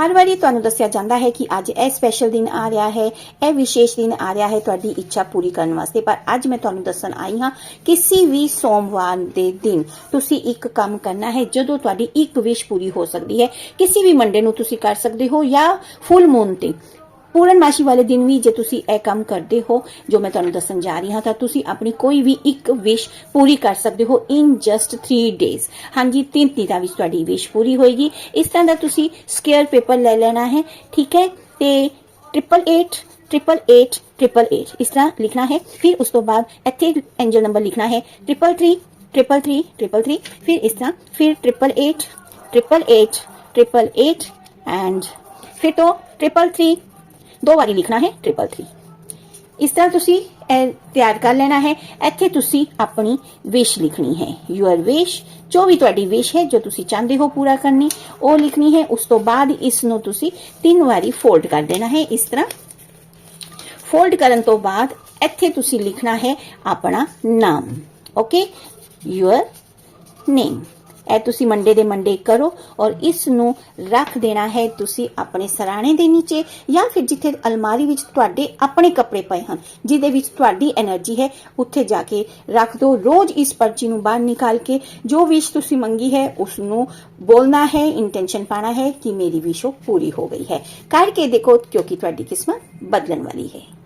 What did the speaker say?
ਹਰ ਵਾਰੀ ਤੁਹਾਨੂੰ ਦੱਸਿਆ ਜਾਂਦਾ ਹੈ ਕਿ ਅੱਜ ਇਹ ਸਪੈਸ਼ਲ ਦਿਨ ਆ ਰਿਹਾ ਹੈ, ਇਹ ਵਿਸ਼ੇਸ਼ ਦਿਨ ਆ ਰਿਹਾ ਹੈ, ਤੁਹਾਡੀ ਇੱਛਾ ਪੂਰੀ ਕਰਨ ਵਾਸਤੇ। ਪਰ ਅੱਜ ਮੈਂ ਤੁਹਾਨੂੰ ਦੱਸਣ ਆਈ ਹਾਂ, ਕਿਸੇ ਵੀ ਸੋਮਵਾਰ ਦੇ ਦਿਨ ਤੁਸੀਂ ਇੱਕ ਕੰਮ ਕਰਨਾ ਹੈ, ਜਦੋਂ ਤੁਹਾਡੀ ਇੱਕ ਵਿਸ਼ ਪੂਰੀ ਹੋ ਸਕਦੀ ਹੈ। ਕਿਸੇ ਵੀ ਮੰਡੇ ਨੂੰ ਤੁਸੀਂ ਕਰ ਸਕਦੇ ਹੋ ਜਾਂ ਫੁੱਲ ਮੂਨ ਤੇ। ਪੂਰਨਮਾਸ਼ੀ ਵਾਲੇ ਦਿਨ ਵੀ ਜੇ ਤੁਸੀਂ ਇਹ ਕੰਮ ਕਰਦੇ ਹੋ ਜੋ ਮੈਂ ਤੁਹਾਨੂੰ ਦੱਸਣ ਜਾ ਰਹੀ ਹਾਂ ਤਾਂ ਤੁਸੀਂ ਆਪਣੀ ਕੋਈ ਵੀ ਇੱਕ ਵਿਸ਼ ਪੂਰੀ ਕਰ ਸਕਦੇ ਹੋ ਇਨ ਜਸਟ 3 ਡੇਜ਼ ਹਾਂਜੀ ਤਿੰਨ ਦਿਨਾਂ ਵਿੱਚ ਤੁਹਾਡੀ ਵਿਸ਼ ਪੂਰੀ ਹੋਏਗੀ ਇਸ ਤਰ੍ਹਾਂ ਦਾ ਤੁਸੀਂ ਸਕੁਅਰ ਪੇਪਰ ਲੈ ਲੈਣਾ ਹੈ ਠੀਕ ਹੈ ਤੇ 888 888 888 ਇਸ ਤਰ੍ਹਾਂ ਲਿਖਣਾ ਹੈ ਫਿਰ ਉਸ ਤੋਂ ਬਾਅਦ ਇੱਥੇ ਐਂਜਲ ਨੰਬਰ ਲਿਖਣਾ ਹੈ 333 333 333 ਫਿਰ ਇਸ ਤਰ੍ਹਾਂ ਫਿਰ 888 888 888 ਐਂਡ ਫਿਰ ਤੋਂ 333 ਦੋ ਵਾਰੀ ਲਿਖਣਾ ਹੈ 333 ਇਸ ਤਰ੍ਹਾਂ ਤੁਸੀਂ ਇਹ ਤਿਆਰ ਕਰ ਲੈਣਾ ਹੈ ਇੱਥੇ ਤੁਸੀਂ ਆਪਣੀ ਵਿਸ਼ ਲਿਖਣੀ ਹੈ ਯੂਅਰ ਵਿਸ਼ ਜੋ ਵੀ ਤੁਹਾਡੀ ਵਿਸ਼ ਹੈ ਜੋ ਤੁਸੀਂ ਚਾਹੁੰਦੇ ਹੋ ਪੂਰਾ ਕਰਨੀ ਉਹ ਲਿਖਣੀ ਹੈ ਉਸ ਤੋਂ ਬਾਅਦ ਇਸ ਨੂੰ ਤੁਸੀਂ ਤਿੰਨ ਵਾਰੀ ਫੋਲਡ ਕਰ ਦੇਣਾ ਹੈ ਇਸ ਤਰ੍ਹਾਂ ਫੋਲਡ ਕਰਨ ਤੋਂ ਬਾਅਦ ਇੱਥੇ ਤੁਸੀਂ ਲਿਖਣਾ ਹੈ ਆਪਣਾ ਨਾਮ ਓਕੇ ਯੂਅਰ ਨੇਮ ਇਹ ਤੁਸੀਂ ਮੰਡੇ ਦੇ ਮੰਡੇ ਕਰੋ ਔਰ ਇਸ ਨੂੰ ਰੱਖ ਦੇਣਾ ਹੈ ਤੁਸੀਂ ਆਪਣੇ ਸਰਾਣੇ ਦੇ ਨੀਚੇ ਜਾਂ ਫਿਰ ਜਿੱਥੇ ਅਲਮਾਰੀ ਵਿੱਚ ਤੁਹਾਡੇ ਆਪਣੇ ਕੱਪੜੇ ਪਏ ਹਨ ਜਿਹਦੇ ਵਿੱਚ ਤੁਹਾਡੀ એનર્ਜੀ ਹੈ ਉੱਥੇ ਜਾ ਕੇ ਰੱਖ ਦਿਓ ਰੋਜ਼ ਇਸ ਪਰਚੀ ਨੂੰ ਬਾਹਰ ਨਿਕਾਲ ਕੇ ਜੋ ਵਿਸ਼ ਤੁਸੀਂ ਮੰਗੀ ਹੈ ਉਸ ਨੂੰ ਬੋਲਣਾ ਹੈ ਇੰਟੈਂਸ਼ਨ ਪਾਣਾ ਹੈ ਕਿ ਮੇਰੀ ਵਿਸ਼ ਪੂਰੀ ਹੋ ਗਈ ਹੈ ਕਰਕੇ ਦੇਖੋ ਕਿਉਂਕਿ ਤੁਹਾਡੀ ਕਿਸਮਤ ਬਦਲਣ ਵਾਲੀ ਹੈ